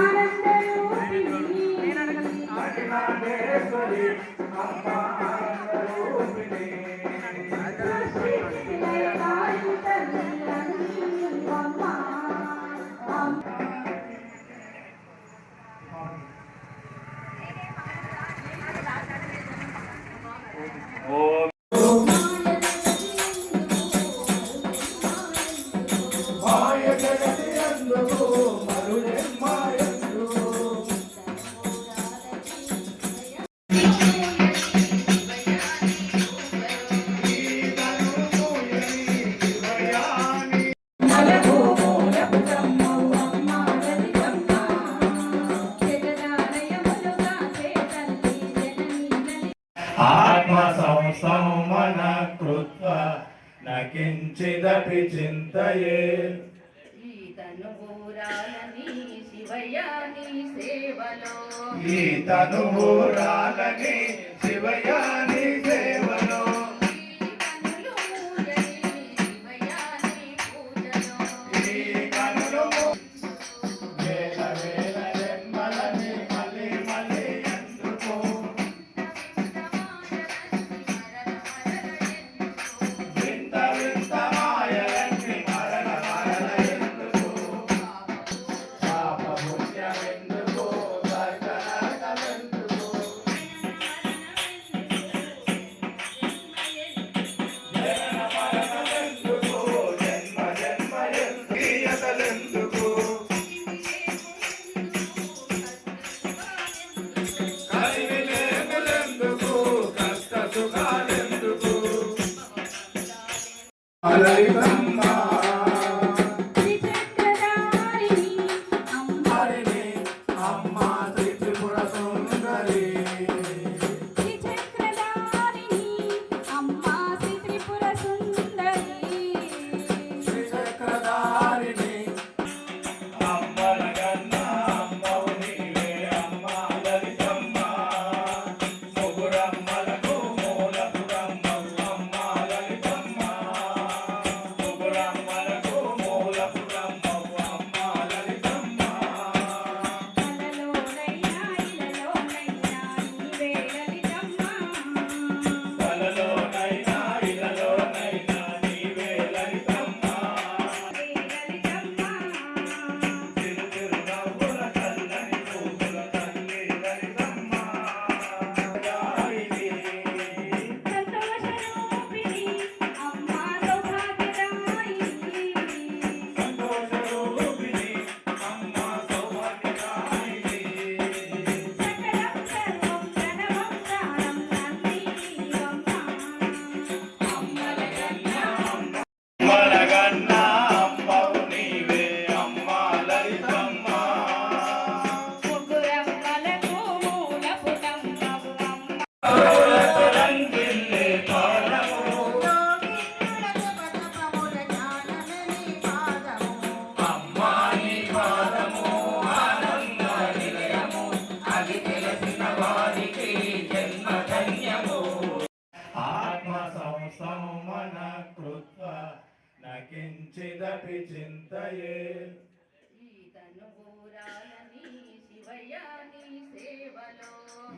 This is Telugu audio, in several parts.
ஆனந்த చింతయే. ఈ తనురాలని శివయాని సేవలో. శివయాని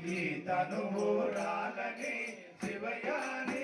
ఈ తనువు రాలని శివయాని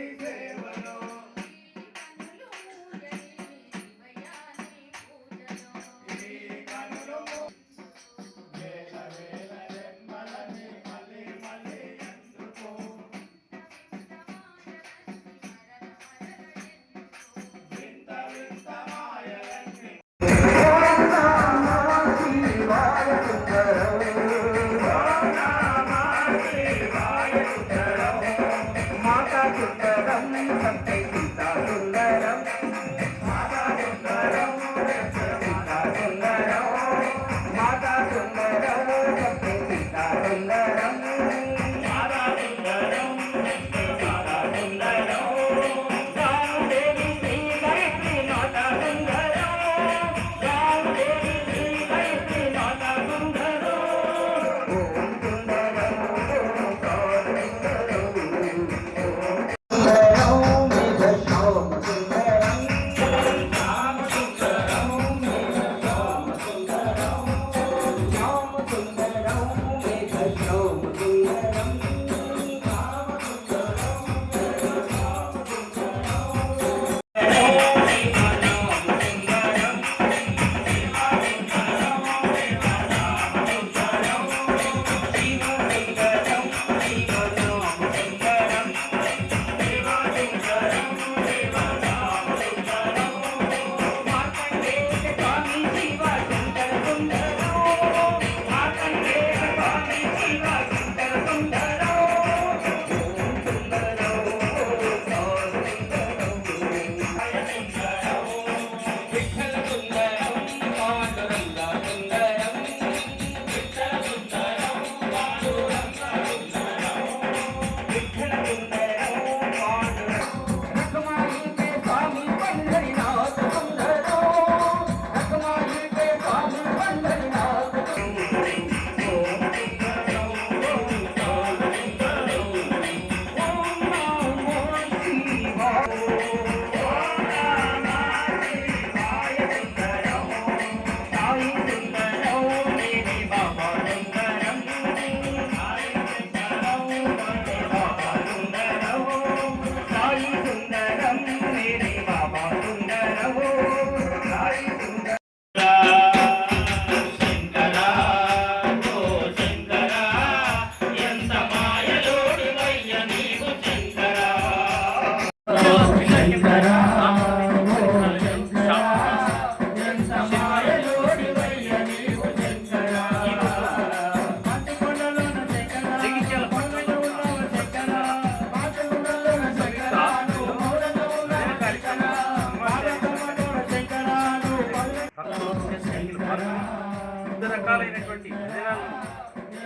వివిధ రకాలైనటువంటి భజనాలను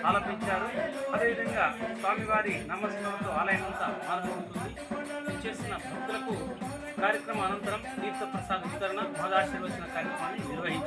ఆలపించారు. అదేవిధంగా స్వామివారి నమస్కారంతో ఆలయం అంతా మారబోతుంది చేసిన భక్తులకు కార్యక్రమం అనంతరం తీర్థ ప్రసాద వితరణ మహదాశీర్వచన కార్యక్రమాన్ని నిర్వహించారు.